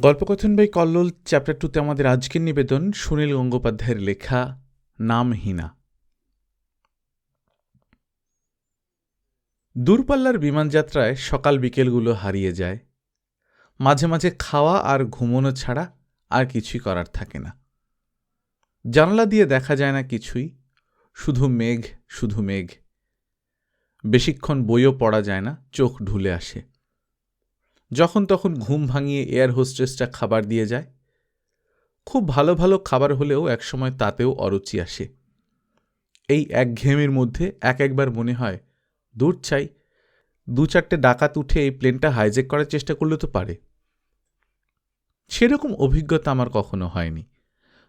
গল্পকথন by Kallol chapter টুতে আমাদের আজকের নিবেদন, সুনীল গঙ্গোপাধ্যায়ের লেখা নামহীনা দূরপাল্লার বিমানযাত্রায় সকাল বিকেলগুলো হারিয়ে যায়। মাঝে মাঝে খাওয়া আর ঘুমোনো ছাড়া আর কিছুই করার থাকে না। জানলা দিয়ে দেখা যায় না কিছুই, শুধু মেঘ শুধু মেঘ। বেশিক্ষণ বইও পড়া যায় না, চোখ ঢুলে আসে। যখন তখন ঘুম ভাঙিয়ে এয়ার হোস্টেসটা খাবার দিয়ে যায়। খুব ভালো ভালো খাবার হলেও একসময় তাতেও অরুচি আসে। এই একঘেয়েমির মধ্যে এক একবার মনে হয়, দূর চাই দু চারটে ডাকাত উঠে এই প্লেনটা হাইজেক করার চেষ্টা করলে তো পারে। সেরকম অভিজ্ঞতা আমার কখনো হয়নি।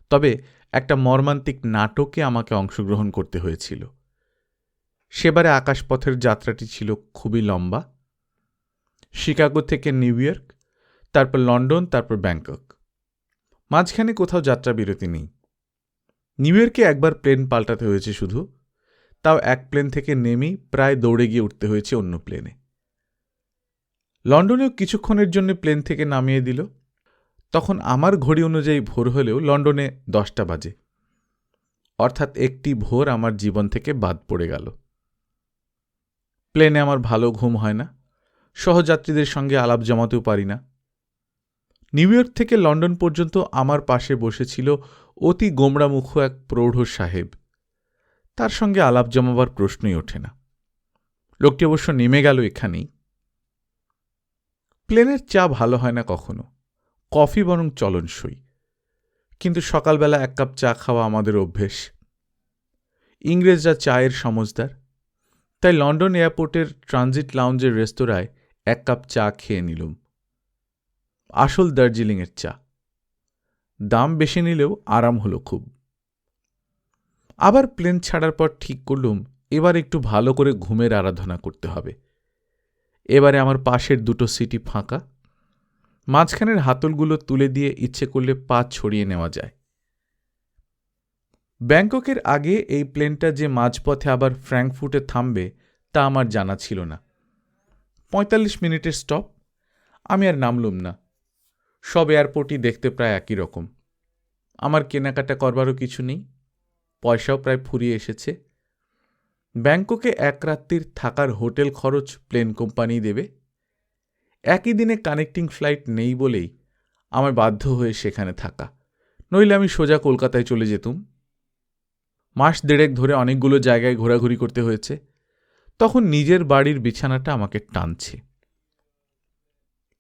তবে একটা মর্মান্তিক নাটকে আমাকে অংশগ্রহণ করতে হয়েছিল। সেবারে আকাশপথের যাত্রাটি ছিল খুবই লম্বা। শিকাগো থেকে নিউ ইয়র্ক, তারপর লন্ডন, তারপর ব্যাংকক। মাঝখানে কোথাও যাত্রা বিরতি নেই। নিউ ইয়র্কে একবার প্লেন পাল্টাতে হয়েছে শুধু। তাও এক প্লেন থেকে নেমেই প্রায় দৌড়ে গিয়ে উঠতে হয়েছে অন্য প্লেনে। লন্ডনেও কিছুক্ষণের জন্য প্লেন থেকে নামিয়ে দিল। তখন আমার ঘড়ি অনুযায়ী ভোর হলেও লন্ডনে দশটা বাজে। অর্থাৎ একটি ভোর আমার জীবন থেকে বাদ পড়ে গেল। প্লেনে আমার ভালো ঘুম হয় না। সহযাত্রীদের সঙ্গে আলাপ জমাতেও পারি না। নিউ ইয়র্ক থেকে লন্ডন পর্যন্ত আমার পাশে বসেছিল অতি গোমড়ামুখ এক প্রৌঢ় সাহেব। তার সঙ্গে আলাপ জমাবার প্রশ্নই ওঠে না। লোকটি অবশ্য নেমে গেল এখানেই। প্লেনের চা ভালো হয় না কখনো, কফি বরং চলনসই। কিন্তু সকালবেলা এক কাপ চা খাওয়া আমাদের অভ্যেস। ইংরেজরা চায়ের সমজদার তাই লন্ডন এয়ারপোর্টের ট্রানজিট লাউঞ্জের রেস্তোরাঁয় এক কাপ চা খেয়ে নিলুম। আসল দার্জিলিংয়ের চা। দাম বেশি নিলেও আরাম হলো খুব। আবার প্লেন ছাড়ার পর ঠিক করলুম, এবার একটু ভালো করে ঘুমের আরাধনা করতে হবে। এবারে আমার পাশের দুটো সিটি ফাঁকা। মাঝখানের হাতলগুলো তুলে দিয়ে ইচ্ছে করলে পা ছড়িয়ে নেওয়া যায়। ব্যাংককের আগে এই প্লেনটা যে মাঝপথে আবার ফ্র্যাঙ্কফুটে থামবে, তা আমার জানা ছিল না। পঁয়তাল্লিশ মিনিটের স্টপ। আমি আর নামলুম না। সব এয়ারপোর্টই দেখতে প্রায় একই রকম। আমার কেনাকাটা করবারও কিছু নেই। পয়সাও প্রায় ফুরিয়ে এসেছে। ব্যাংককে এক রাত্রির থাকার হোটেল খরচ প্লেন কোম্পানি দেবে। একই দিনে কানেক্টিং ফ্লাইট নেই বলেই আমার বাধ্য হয়ে সেখানে থাকা। নইলে আমি সোজা কলকাতায় চলে যেতুম। মাস দেড়েক ধরে অনেকগুলো জায়গায় ঘোরাঘুরি করতে হয়েছে। তখন নিজের বাড়ির বিছানাটা আমাকে টানছে।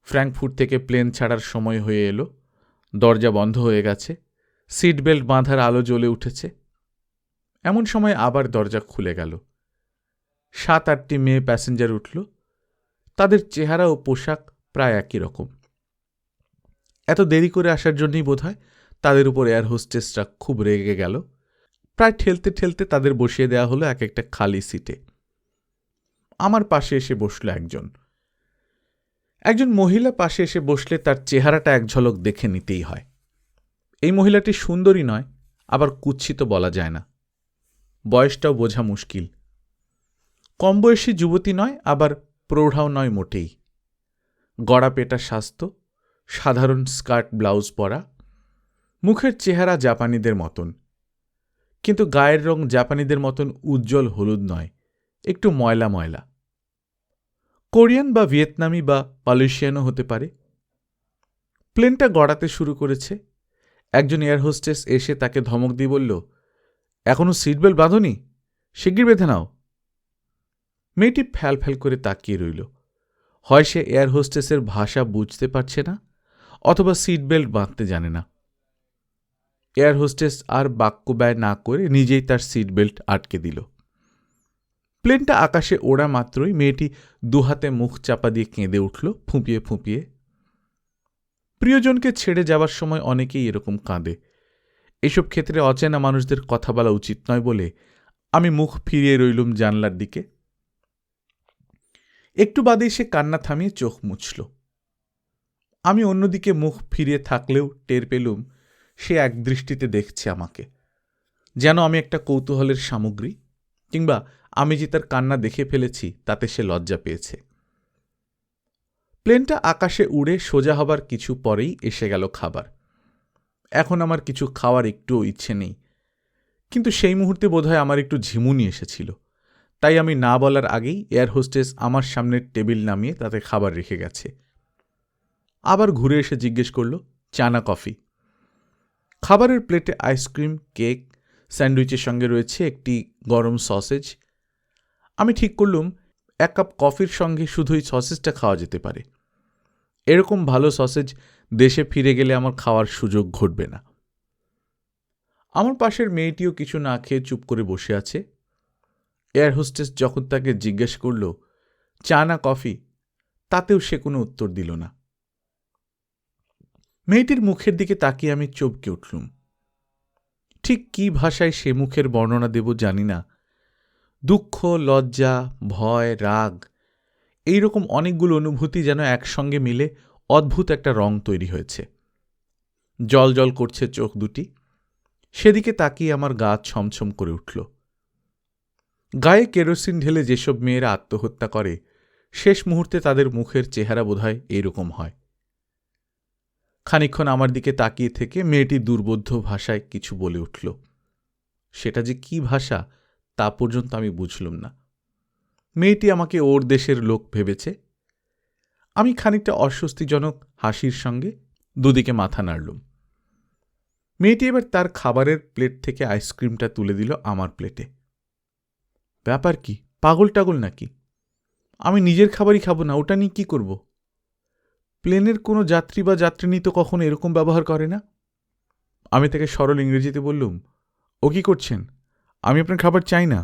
ফ্র্যাঙ্কফুট থেকে প্লেন ছাড়ার সময় হয়ে এলো। দরজা বন্ধ হয়ে গেছে। সিট বেল্ট বাঁধার আলো জ্বলে উঠেছে। এমন সময় আবার দরজা খুলে গেল। সাত, আটটি মেয়ে প্যাসেঞ্জার উঠল। তাদের চেহারা ও পোশাক প্রায় একই রকম। এত দেরি করে আসার জন্যই বোধহয় তাদের উপর এয়ার হোস্টেসরা খুব রেগে গেল। প্রায় ঠেলতে ঠেলতে তাদের বসিয়ে দেওয়া হলো এক একটা খালি সিটে। আমার পাশে এসে বসল একজন। একজন মহিলা পাশে এসে বসলে তার চেহারাটা এক ঝলক দেখে নিতেই হয়। এই মহিলাটি সুন্দরী নয়, আবার কুৎসিত বলা যায় না। বয়সটাও বোঝা মুশকিল। কম বয়সী যুবতী নয়, আবার প্রৌঢ়াও নয় মোটেই। গড়া পেটা স্বাস্থ্য, সাধারণ স্কার্ট, ব্লাউজ পরা, মুখের চেহারা জাপানিদের মতন। কিন্তু গায়ের রং জাপানিদের মতন উজ্জ্বল হলুদ নয়, একটু ময়লা ময়লা। কোরিয়ান বা ভিয়েতনামি বা পালেশিয়ানও হতে পারে। প্লেনটা গড়াতে শুরু করেছে। একজন এয়ার হোস্টেস এসে তাকে ধমক দিয়ে বলল এখনও সিট বেল্ট বাঁধনি? শিগগির বেঁধে নাও। মেয়েটি ফ্যাল ফ্যাল করে তাকিয়ে রইল। হয় সে এয়ার হোস্টেসের ভাষা বুঝতে পারছে না, অথবা সিট বেল্ট বাঁধতে জানে না। এয়ার হোস্টেস আর বাক্য ব্যয় না করে নিজেই তার সিট বেল্ট আটকে দিল। প্লেনটা আকাশে ওড়া মাত্রই মেয়েটি দুহাতে মুখ চাপা দিয়ে কেঁদে উঠল, ফুঁপিয়ে ফুঁপিয়ে। প্রিয়জনকে ছেড়ে যাওয়ার সময় অনেকেই এরকম কাঁদে। এসব ক্ষেত্রে অচেনা মানুষদের কথা বলা উচিত নয় বলে আমি মুখ ফিরিয়ে রইলুম জানলার দিকে। একটু বাদেই সে কান্না থামিয়ে চোখ মুছল। আমি অন্যদিকে মুখ ফিরিয়ে থাকলেও টের পেলুম সে এক দৃষ্টিতে দেখছে আমাকে। যেন আমি একটা কৌতূহলের সামগ্রী কিংবা আমি যে তার কান্না দেখে ফেলেছি, তাতে সে লজ্জা পেয়েছে। প্লেনটা আকাশে উড়ে সোজা হবার কিছু পরেই এসে গেল খাবার। এখন আমার কিছু খাওয়ার একটুও ইচ্ছে নেই। কিন্তু সেই মুহূর্তে বোধহয় আমার একটু ঝিমুনি এসেছিল। তাই আমি না বলার আগেই এয়ার হোস্টেস আমার সামনের টেবিল নামিয়ে তাতে খাবার রেখে গেছে। আবার ঘুরে এসে জিজ্ঞেস করল চানা কফি? খাবারের প্লেটে আইসক্রিম, কেক, স্যান্ডউইচের সঙ্গে রয়েছে একটি গরম সসেজ আমি ঠিক করলুম, এক কাপ কফির সঙ্গে শুধুই সসেজটা খাওয়া যেতে পারে। এরকম ভালো সসেজ দেশে ফিরে গেলে আমার খাওয়ার সুযোগ ঘটবে না। আমার পাশের মেয়েটিও কিছু না খেয়ে চুপ করে বসে আছে। এয়ার হোস্টেস যখন তাকে জিজ্ঞেস করল, চা না কফি? তাতেও সে কোনো উত্তর দিল না। মেয়েটির মুখের দিকে তাকিয়ে আমি চমকে উঠলুম। ঠিক কি ভাষায় সে মুখের বর্ণনা দেব জানি না দুঃখ, লজ্জা, ভয়, রাগ এই রকম অনেকগুলো অনুভূতি যেন একসঙ্গে মিলে অদ্ভুত একটা রং তৈরি হয়েছে। জল জল করছে চোখ দুটি। সেদিকে তাকিয়ে আমার গা ছমছম করে উঠল। গায়ে কেরোসিন ঢেলে যেসব মেয়েরা আত্মহত্যা করে, শেষ মুহূর্তে তাদের মুখের চেহারা বোধহয় এইরকম হয়। খানিক্ষণ আমার দিকে তাকিয়ে থেকে মেয়েটি দুর্বোধ্য ভাষায় কিছু বলে উঠল। সেটা যে কি ভাষা? তা পর্যন্ত আমি বুঝলুম না। মেয়েটি আমাকে ওর দেশের লোক ভেবেছে। আমি খানিকটা অস্বস্তিজনক হাসির সঙ্গে দুদিকে মাথা নাড়লুম। মেয়েটি এবার তার খাবারের প্লেট থেকে আইসক্রিমটা তুলে দিল আমার প্লেটে। ব্যাপার কি, পাগল টাগল নাকি? আমি নিজের খাবারই খাব না, ওটা নিয়ে কী করব? প্লেনের কোনো যাত্রী বা যাত্রিনী তো কখনো এরকম ব্যবহার করে না। আমি তাকে সরল ইংরেজিতে বললুম, ও কি করছেন? আমি আপনার খাবার চাই না।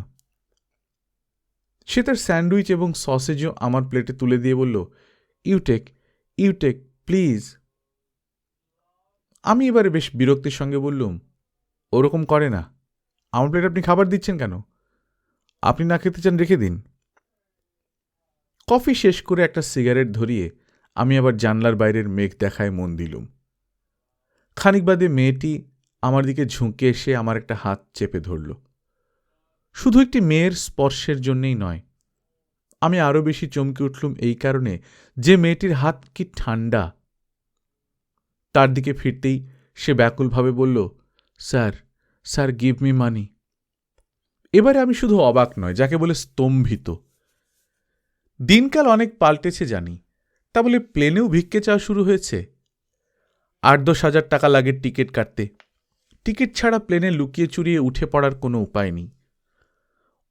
সে তার স্যান্ডউইচ এবং সসেজও আমার প্লেটে তুলে দিয়ে বলল ইউটেক ইউটেক প্লিজ। আমি এবারে বেশ বিরক্তির সঙ্গে বললুম, ওরকম করে না। আমার প্লেটে আপনি খাবার দিচ্ছেন কেন? আপনি না খেতে চান, রেখে দিন। কফি শেষ করে একটা সিগারেট ধরিয়ে আমি আবার জানলার বাইরের মেঘ দেখায় মন দিলুম। খানিক বাদে মেয়েটি আমার দিকে ঝুঁকে এসে আমার একটা হাত চেপে ধরল। শুধু একটি মেয়ের স্পর্শের জন্যেই নয়। আমি আরও বেশি চমকে উঠলুম এই কারণে যে মেয়েটির হাত কি ঠান্ডা তার দিকে ফিরতেই সে ব্যাকুলভাবে বলল, sir sir, give me money. এবারে আমি শুধু অবাক নয়, যাকে বলে স্তম্ভিত। দিনকাল অনেক পাল্টেছে জানি, তা বলে প্লেনেও ভিক্ষে চাওয়া শুরু হয়েছে। আট দশ হাজার টাকা লাগে টিকিট কাটতে। টিকিট ছাড়া প্লেনে লুকিয়ে চুরিয়ে উঠে পড়ার কোনো উপায় নেই।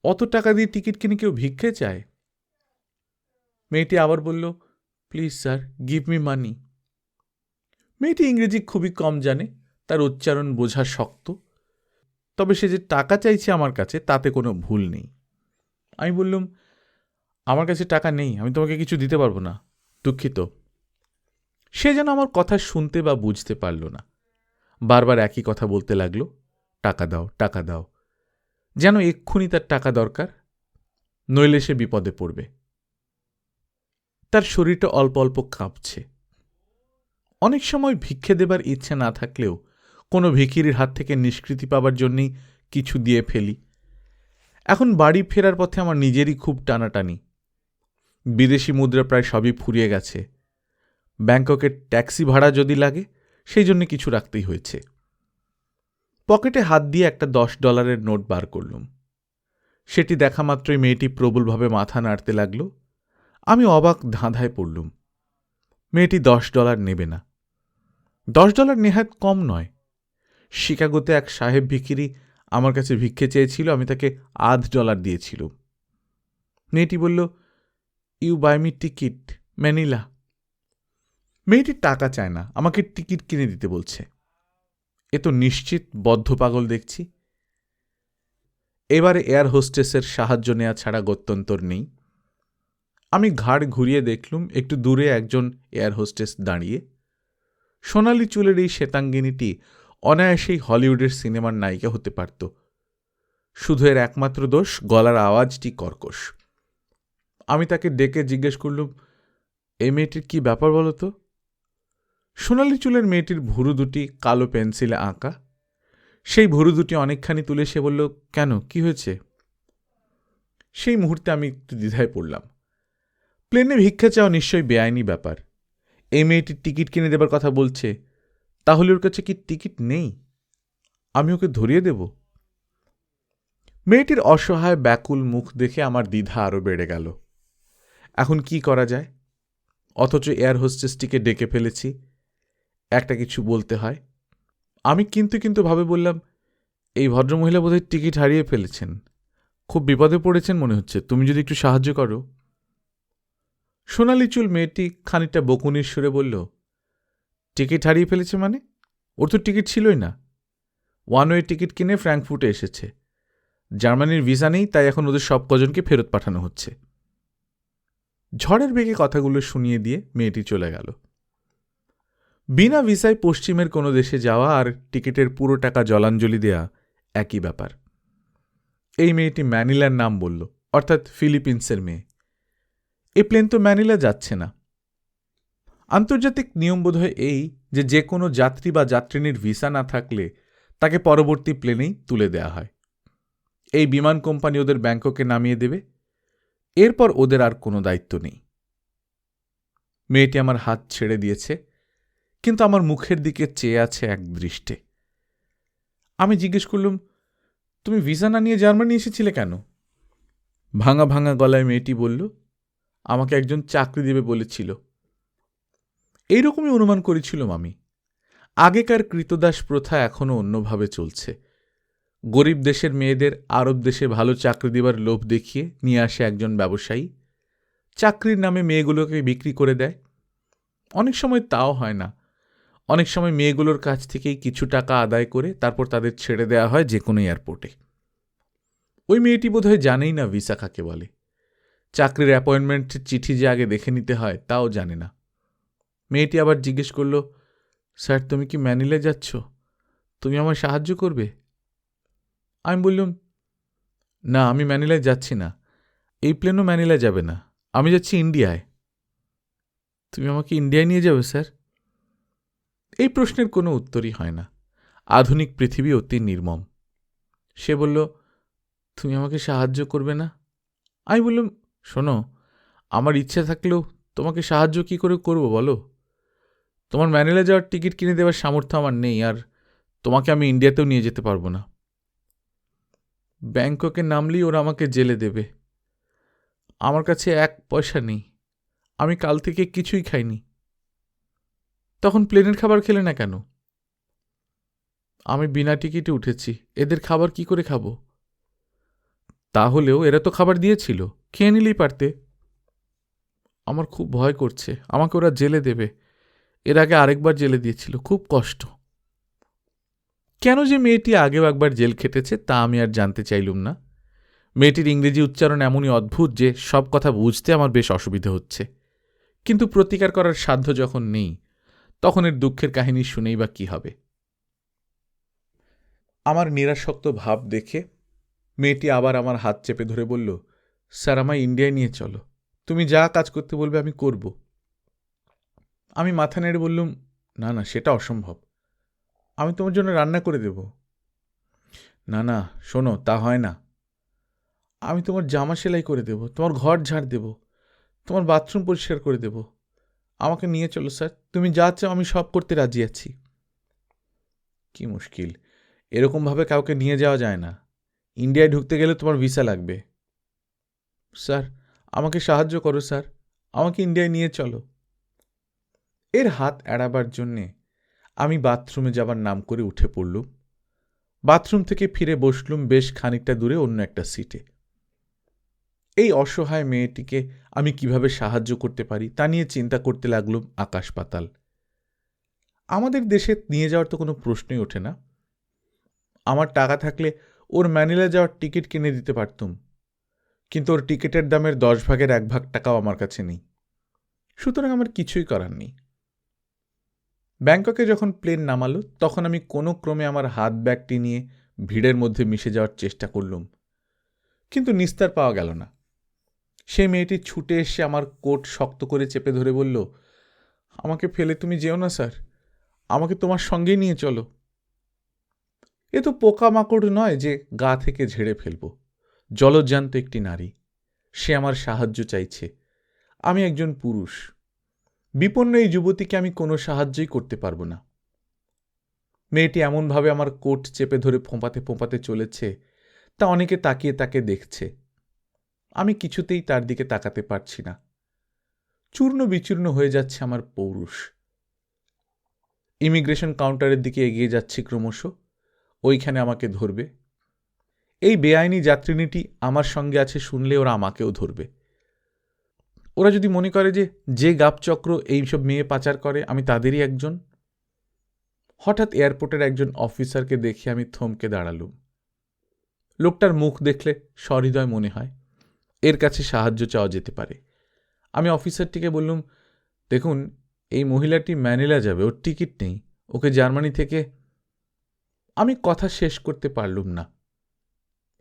অত টাকা দিয়ে টিকিট কিনে কেউ ভিক্ষে চায়? মেয়েটি আবার বলল, please sir, give me money. মেয়েটি ইংরেজি খুবই কম জানে, তার উচ্চারণ বোঝা শক্ত। তবে সে যে টাকা চাইছে আমার কাছে, তাতে কোনো ভুল নেই। আমি বললুম, আমার কাছে টাকা নেই, আমি তোমাকে কিছু দিতে পারব না। দুঃখিত। সে যেন আমার কথা শুনতে বা বুঝতে পারল না। বারবার একই কথা বলতে লাগল, টাকা দাও টাকা দাও। যেন এক্ষুনি তার টাকা দরকার, নইলে সে বিপদে পড়বে। তার শরীরটা অল্প অল্প কাঁপছে। অনেক সময় ভিক্ষে দেবার ইচ্ছে না থাকলেও কোনো ভিখিরির হাত থেকে নিষ্কৃতি পাবার জন্যেই কিছু দিয়ে ফেলি। এখন বাড়ি ফেরার পথে আমার নিজেরই খুব টানাটানি। বিদেশি মুদ্রা প্রায় সবই ফুরিয়ে গেছে। ব্যাংককের ট্যাক্সি ভাড়া যদি লাগে, সেই জন্য কিছু রাখতেই হয়েছে। পকেটে হাত দিয়ে একটা দশ ডলারের নোট বার করলুম। সেটি দেখা মাত্রই মেয়েটি প্রবলভাবে মাথা নাড়তে লাগল। আমি অবাক ধাঁধায় পড়লুম। মেয়েটি দশ ডলার নেবে না। দশ ডলার নেহাত কম নয়। শিকাগোতে এক সাহেব ভিখিরি আমার কাছে ভিক্ষে চেয়েছিল, আমি তাকে আধ ডলার দিয়েছিল মেয়েটি বলল, you buy me ticket, Manila. মেয়েটি টাকা চায় না, আমাকে টিকিট কিনে দিতে বলছে। এ তো নিশ্চিত বদ্ধ পাগল দেখছি। এবারে এয়ার হোস্টেসের সাহায্য নেওয়া ছাড়া গত্যন্তর নেই। আমি ঘাড় ঘুরিয়ে দেখলুম একটু দূরে একজন এয়ার হোস্টেস দাঁড়িয়ে। সোনালি চুলের এই শ্বেতাঙ্গিনীটি অনায়াসেই হলিউডের সিনেমার নায়িকা হতে পারত। শুধু এর একমাত্র দোষ, গলার আওয়াজটি কর্কশ। আমি তাকে ডেকে জিজ্ঞেস করলুম এই মেয়েটির কী ব্যাপার বলো তো? সোনালি চুলের মেয়েটির ভুরু দুটি কালো পেন্সিলে আঁকা। সেই ভুরু দুটি অনেকখানি তুলে সে বলল, কেন? কি হয়েছে? সেই মুহূর্তে আমি একটু দ্বিধায় পড়লাম। প্লেনে ভিক্ষা চাওয়া নিশ্চয়ই বেআইনি ব্যাপার। এই মেয়েটির টিকিট কিনে দেবার কথা বলছে। তাহলে ওর কাছে কি টিকিট নেই? আমি ওকে ধরিয়ে দেব? মেয়েটির অসহায় ব্যাকুল মুখ দেখে আমার দ্বিধা আরও বেড়ে গেল। এখন কি করা যায়? অথচ এয়ার হোস্টেসটিকে ডেকে ফেলেছি। একটা কিছু বলতে হয়। আমি কিন্তু কিন্তু ভাবে বললাম, এই ভদ্রমহিলা বোধহয় টিকিট হারিয়ে ফেলেছেন। খুব বিপদে পড়েছেন মনে হচ্ছে। তুমি যদি একটু সাহায্য করো। সোনালি চুল মেয়েটি খানিকটা বকুনির সুরে বলল, টিকিট হারিয়ে ফেলেছে মানে? ওর তো টিকিট ছিলই না। ওয়ান ওয়ে টিকিট কিনে ফ্র্যাঙ্কফুটে এসেছে। জার্মানির ভিসা নেই, তাই এখন ওদের সব কজনকে ফেরত পাঠানো হচ্ছে। ঝড়ের বেগে কথাগুলো শুনিয়ে দিয়ে মেয়েটি চলে গেল। বিনা ভিসায় পশ্চিমের কোনো দেশে যাওয়া আর টিকিটের পুরো টাকা জলাঞ্জলি দেয়া একই ব্যাপার। এই মেয়েটি ম্যানিলার নাম বলল, অর্থাৎ ফিলিপিন্সের মেয়ে। এ প্লেন তো ম্যানিলা যাচ্ছে না। আন্তর্জাতিক নিয়ম বোধহয় এই যে যে কোনো যাত্রী বা যাত্রিনীর ভিসা না থাকলে তাকে পরবর্তী প্লেনেই তুলে দেয়া হয়। এই বিমান কোম্পানি ওদের ব্যাংককে নামিয়ে দেবে। এরপর ওদের আর কোনো দায়িত্ব নেই। মেয়েটি আমার হাত ছেড়ে দিয়েছে। কিন্তু আমার মুখের দিকে চেয়ে আছে এক দৃষ্টে। আমি জিজ্ঞেস করলুম, তুমি ভিসা না নিয়ে জার্মানি এসেছিলে কেন? ভাঙা ভাঙা গলায় মেয়েটি বলল, আমাকে একজন চাকরি দেবে বলেছিল। এইরকমই অনুমান করেছিলাম আমি। আগেকার কৃতদাস প্রথা এখনও অন্যভাবে চলছে। গরিব দেশের মেয়েদের আরব দেশে ভালো চাকরি দেবার লোভ দেখিয়ে নিয়ে আসে একজন ব্যবসায়ী। চাকরির নামে মেয়েগুলোকে বিক্রি করে দেয়। অনেক সময় তাও হয় না। অনেক সময় মেয়েগুলোর কাছ থেকেই কিছু টাকা আদায় করে তারপর তাদের ছেড়ে দেওয়া হয় যে কোনো এয়ারপোর্টে। ওই মেয়েটি বোধহয় জানেই না, ভিসা কাকে বলে। চাকরির অ্যাপয়েন্টমেন্টের চিঠি যে আগে দেখে নিতে হয়, তাও জানে না। মেয়েটি আবার জিজ্ঞেস করল, স্যার, তুমি কি ম্যানিলে যাচ্ছ? তুমি আমার সাহায্য করবে? আমি বললাম, না, আমি ম্যানিলায় যাচ্ছি না। এই প্লেনও ম্যানিলায় যাবে না। আমি যাচ্ছি ইন্ডিয়ায়। তুমি আমাকে ইন্ডিয়ায় নিয়ে যাবে, স্যার? এই প্রশ্নের কোনো উত্তরই হয় না। আধুনিক পৃথিবী অতি নির্মম। সে বলল, তুমি আমাকে সাহায্য করবে না? আমি বললাম, শোনো, আমার ইচ্ছে থাকলেও তোমাকে সাহায্য কি করে করব বলো? তোমার ম্যানেলে যাওয়ার টিকিট কিনে দেওয়ার সামর্থ্য আমার নেই, আর তোমাকে আমি ইন্ডিয়াতেও নিয়ে যেতে পারব না। ব্যাংককে নামলেই ওরা আমাকে জেলে দেবে। আমার কাছে এক পয়সা নেই। আমি কাল থেকে কিছুই খাইনি। তখন প্লেনের খাবার খেলে না কেন? আমি বিনা টিকিটে উঠেছি, এদের খাবার কি করে খাব? তাহলেও এরা তো খাবার দিয়েছিল, খেয়ে নিলেই পারতে। আমার খুব ভয় করছে, আমাকে ওরা জেলে দেবে। এর আগে আরেকবার জেলে দিয়েছিল, খুব কষ্ট। কেন যে মেয়েটি আগেও একবার জেল খেটেছে, তা আমি আর জানতে চাইলুম না। মেয়েটির ইংরেজি উচ্চারণ এমনই অদ্ভুত যে সব কথা বুঝতে আমার বেশ অসুবিধে হচ্ছে। কিন্তু প্রতিকার করার সাধ্য যখন নেই তখন এর দুঃখের কাহিনী শুনেই বা কি হবে? আমার নিরাসক্ত ভাব দেখে মেয়েটি আবার আমার হাত চেপে ধরে বলল, স্যার, আমায় ইন্ডিয়ায় নিয়ে চলো। তুমি যা কাজ করতে বলবে আমি করব। আমি মাথা নেড়ে বললুম, না না, সেটা অসম্ভব। আমি তোমার জন্য রান্না করে দেব। না না, শোনো, তা হয় না। আমি তোমার জামা সেলাই করে দেব, তোমার ঘর ঝাড় দেব, তোমার বাথরুম পরিষ্কার করে দেব আমাকে নিয়ে চলো, স্যার। তুমি যা চাও আমি সব করতে রাজি আছি। কি মুশকিল। এরকমভাবে কাউকে নিয়ে যাওয়া যায় না। ইন্ডিয়ায় ঢুকতে গেলে তোমার ভিসা লাগবে। স্যার, আমাকে সাহায্য করো, স্যার। আমাকে ইন্ডিয়ায় নিয়ে চলো। এর হাত এড়াবার জন্যে আমি বাথরুমে যাবার নাম করে উঠে পড়লুম। বাথরুম থেকে ফিরে বসলুম বেশ খানিকটা দূরে অন্য একটা সিটে। এই অসহায় মেয়েটিকে আমি কীভাবে সাহায্য করতে পারি তা নিয়ে চিন্তা করতে লাগলুম আকাশ পাতাল। আমাদের দেশে নিয়ে যাওয়ার তো কোনো প্রশ্নই ওঠে না। আমার টাকা থাকলে ওর ম্যানিলা যাওয়ার টিকিট কিনে দিতে পারতুম। কিন্তু ওর টিকিটের দামের দশ ভাগের এক ভাগ টাকাও আমার কাছে নেই। সুতরাং আমার কিছুই করার নেই। ব্যাংককে যখন প্লেন নামালো, তখন আমি কোনো ক্রমে আমার হাত ব্যাগটি নিয়ে ভিড়ের মধ্যে মিশে যাওয়ার চেষ্টা করলুম। কিন্তু নিস্তার পাওয়া গেল না। সে মেয়েটি ছুটে এসে আমার কোট শক্ত করে চেপে ধরে বলল, আমাকে ফেলে তুমি যেও না, স্যার। আমাকে তোমার সঙ্গে নিয়ে চলো। এ তো পোকামাকড় নয় যে গা থেকে ঝেড়ে ফেলব। জলজ্যান্ত একটি নারী। সে আমার সাহায্য চাইছে। আমি একজন পুরুষ। বিপন্ন এই যুবতীকে আমি কোনো সাহায্যই করতে পারব না। মেয়েটি এমনভাবে আমার কোট চেপে ধরে ফোঁপাতে ফোঁপাতে চলেছে, তা অনেকে তাকিয়ে তাকে দেখছে। আমি কিছুতেই তার দিকে তাকাতে পারছি না। চূর্ণ বিচূর্ণ হয়ে যাচ্ছে আমার পৌরুষ। ইমিগ্রেশন কাউন্টারের দিকে এগিয়ে যাচ্ছি ক্রমশ। ওইখানে আমাকে ধরবে। এই বেআইনি যাত্রিনীটি আমার সঙ্গে আছে শুনলে ওরা আমাকেও ধরবে। ওরা যদি মনে করে যে যে গাপচক্র এইসব মেয়ে পাচার করে, আমি তাদেরই একজন? হঠাৎ এয়ারপোর্টের একজন অফিসারকে দেখে আমি থমকে দাঁড়ালুম। লোকটার মুখ দেখলে সহৃদয় মনে হয়। এর কাছে সাহায্য চাওয়া যেতে পারে। আমি অফিসারটিকে বললুম, দেখুন, এই মহিলাটি ম্যানিলা যাবে, ওর টিকিট নেই, ওকে জার্মানি থেকে আমি কথা শেষ করতে পারলুম না।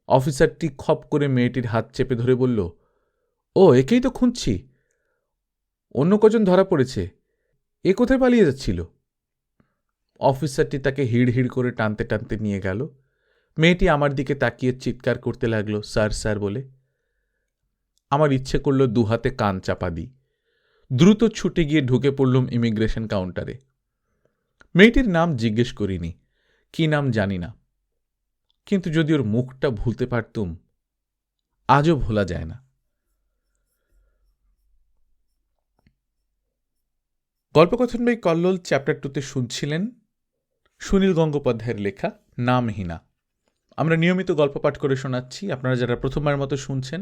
অফিসারটি খপ করে মেয়েটির হাত চেপে ধরে বলল, ও, একেই তো খুঁজছি। অন্য কজন ধরা পড়েছে। এ কোথায় পালিয়ে যাচ্ছিল? অফিসারটি তাকে হিড় হিড় করে টানতে টানতে নিয়ে গেল। মেয়েটি আমার দিকে তাকিয়ে চিৎকার করতে লাগল, স্যার স্যার বলে। আমার ইচ্ছে করল দু হাতে কান চাপা দিই। দ্রুত ছুটে গিয়ে ঢুকে পড়লুম ইমিগ্রেশন কাউন্টারে। মেয়েটির নাম জিজ্ঞেস করিনি, কি নাম জানি না। কিন্তু যদি ওর মুখটা ভুলতে পারতুম, আজও ভোলা যায় না। গল্পকথন বই কল্লোল চ্যাপ্টার টুতে শুনছিলেন সুনীল গঙ্গোপাধ্যায়ের লেখা নামহীনা। আমরা নিয়মিত গল্প পাঠ করে শোনাচ্ছি, আপনারা যারা প্রথমবার মতো শুনছেন